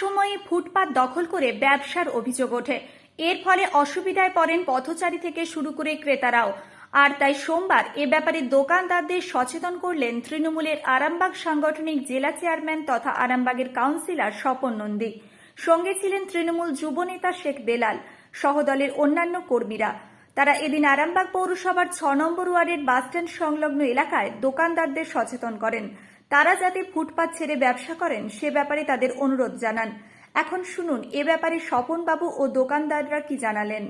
সময়ে ফুটপাত দখল করে ব্যবসার অভিযোগ ওঠে। এর ফলে অসুবিধায় পড়েন পথচারী থেকে শুরু করে ক্রেতারাও। আর তাই সোমবার এ ব্যাপারে দোকানদারদের সচেতন করলেন তৃণমূলের আরামবাগ সাংগঠনিক জেলা চেয়ারম্যান তথা আরামবাগের কাউন্সিলর স্বপন নন্দী। সঙ্গে ছিলেন তৃণমূল যুবনেতা শেখ বেলাল, সহদলের অন্যান্য কর্মীরা। তারা এদিন আরামবাগ পৌরসভার ছ নম্বর ওয়ার্ডের বাসস্ট্যান্ড সংলগ্ন এলাকায় দোকানদারদের সচেতন করেন। তারা যাতে ফুটপাত ছেড়ে ব্যবসা করেন, সে ব্যাপারে তাদের অনুরোধ জানান। এখন শুনুন, এ ব্যাপারে স্বপনবাবু ও দোকানদাররা কি জানালেন।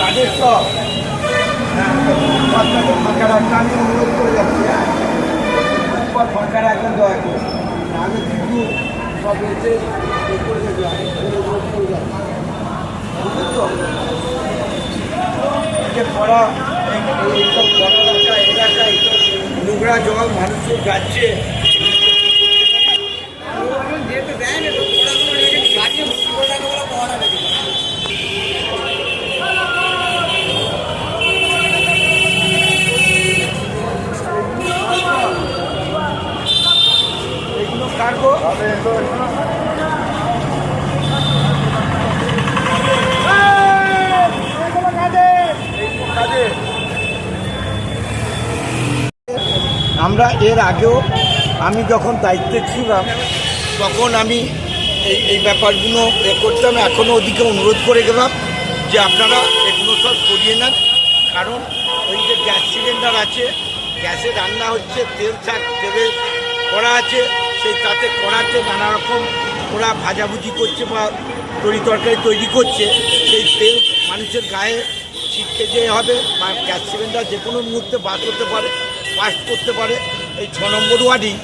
কাজের সব ফাঁকা রাখতে আমি অনুরোধ করে যাচ্ছি। ফাঁকা রাখবেন দয়া করে আমি কিন্তু সব এসে অনুরোধ করে যাচ্ছি। এই- এইসব নোংরা জল মানুষের যাচ্ছে এগুলো কাটবো আমরা এর আগেও আমি যখন দায়িত্বে ছিলাম, তখন আমি এই এই ব্যাপারগুলো এ করতাম। এখনও ওদিকে অনুরোধ করে গেলাম যে আপনারা এগুলো সব করিয়ে নেন। কারণ ওই যে গ্যাস সিলিন্ডার আছে, গ্যাসে রান্না হচ্ছে, তেল ছাক তেলে কড়া আছে, সেই তাতে কড়াতে নানা রকম ওরা ভাজাভুজি করছে বা তরি তরকারি তৈরি করছে। সেই তেল মানুষের গায়ে ছিটকে যেয়ে হবে বা গ্যাস সিলিন্ডার যে কোনো মুহূর্তে বাদ করতে পারে পাস্ট করতে পারে। এই ছ নম্বর ওয়ার্ডই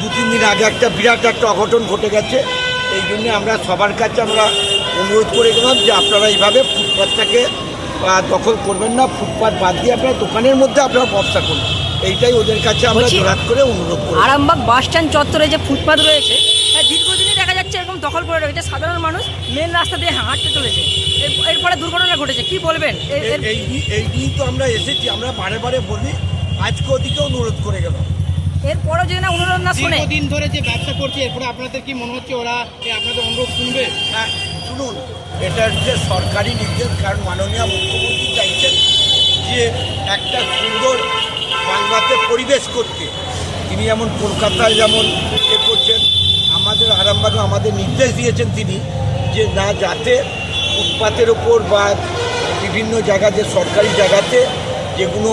দু তিন দিন আগে একটা বিরাট একটা অঘটন ঘটে গেছে। এই জন্য আমরা সবার কাছে আমরা অনুরোধ করে গেলাম যে আপনারা এইভাবে ফুটপাথটাকে দখল করবেন না। ফুটপাথ বাদ দিয়ে আপনারা দোকানের মধ্যে আপনারা ব্যবসা করুন। এইটাই ওদের কাছে আমরা জোরাত করে অনুরোধ করি। আরামবাগ বাস স্ট্যান্ড চত্বরে যে ফুটপাত রয়েছে দীর্ঘদিনই দেখা যাচ্ছে এরকম দখল করে রয়েছে। সাধারণ মানুষ মেন রাস্তা দিয়ে হাঁটতে চলেছে। এর- এরপরে দুর্ঘটনা ঘটেছে কি বলবেন? এই- নিয়েই তো আমরা এসেছি আমরা বারে বারে বলি আজকে ওদিকে অনুরোধ করে গেলাম। এরপরেও যদি না অনুরোধ না শুনে। দীর্ঘদিন ধরে যে ব্যবসা করছে এরপরে আপনাদের কি মনে হচ্ছে ওরা আপনাদের অনুরোধ শুনবে? হ্যাঁ শুনুন এটা হচ্ছে সরকারি নির্দেশ কারণ মাননীয় মুখ্যমন্ত্রী চাইছেন যে একটা সুন্দর বাংলাতে পরিবেশ করতে। তিনি যেমন কলকাতায় যেমন এ করছেন আমাদের আরামবাগে আমাদের নির্দেশ দিয়েছেন তিনি যে না যাতে ফুটপাতের ওপর বা বিভিন্ন জায়গাতে সরকারি জায়গাতে যেগুলো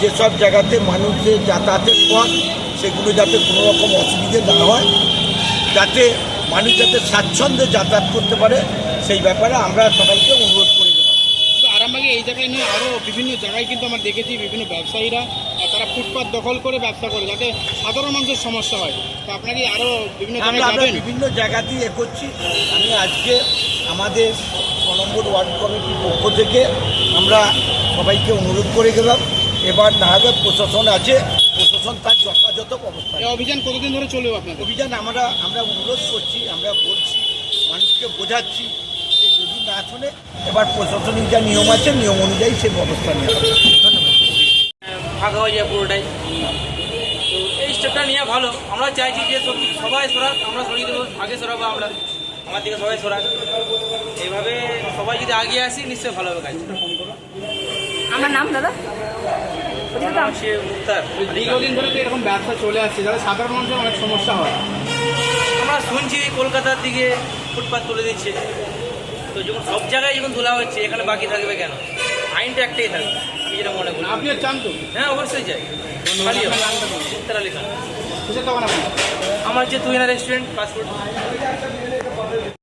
যেসব জায়গাতে মানুষের যাতায়াতের পথ সেগুলো যাতে কোনো রকম অসুবিধে না হয় যাতে মানুষ যাতে স্বাচ্ছন্দ্যে যাতায়াত করতে পারে সেই ব্যাপারে আমরা সবাইকে অনুরোধ করে দেবো। আরামবাগে এই জায়গায় নিয়ে আরও বিভিন্ন জায়গায় কিন্তু আমরা দেখেছি বিভিন্ন ব্যবসায়ীরা তারা ফুটপাত দখল করে ব্যবসা করে যাতে সাধারণ মানুষের সমস্যা হয়। তো আপনাকে আরও বিভিন্ন জায়গায় বিভিন্ন জায়গাতেই এ করছি। আমি আজকে আমাদের ছ নম্বর ওয়ার্ড কমিটির পক্ষ থেকে আমরা সবাইকে অনুরোধ করে গেলাম। এবার না হলে প্রশাসন আছে প্রশাসন তার যথাযথ অবস্থা অভিযান কতদিন ধরে চলবে আপনার অভিযান আমরা আমরা অনুরোধ করছি আমরা বলছি মানুষকে বোঝাচ্ছি যে যদি না শুনে এবার প্রশাসনিক যা নিয়ম আছে নিয়ম অনুযায়ী সে ব্যবস্থা নেওয়া হবে। ধন্যবাদ। ফাঁকা হয়ে যায় পুরোটাই। তো এই স্টেপটা নিয়ে ভালো। আমরা চাইছি যে সব সবাই সরাক আমরা সরিয়ে দেবো আগে সরাবো আমরা। আমার দিকে সবাই সরাক। এইভাবে সবাই যদি আগিয়ে আসি নিশ্চয়ই ভালো হবে কাজ। আমার নাম দাদা? দীর্ঘদিন ধরে তো এরকম ব্যবসা চলে আসছে যাতে সাধারণ মানুষের অনেক সমস্যা হয়। আমরা শুনছি কলকাতার দিকে ফুটপাত তুলে দিচ্ছে। তো যখন সব জায়গায় যখন তোলা হচ্ছে এখানে বাকি থাকবে কেন? আইনটা একটাই থাকবে আমি যেটা মনে করি। আপনিও চান তো? হ্যাঁ অবশ্যই চাই। মুক্তার আলী খান আমার হচ্ছে তুহিনা রেস্টুরেন্ট ফাস্টফুড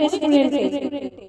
রেস্টুরেন্টে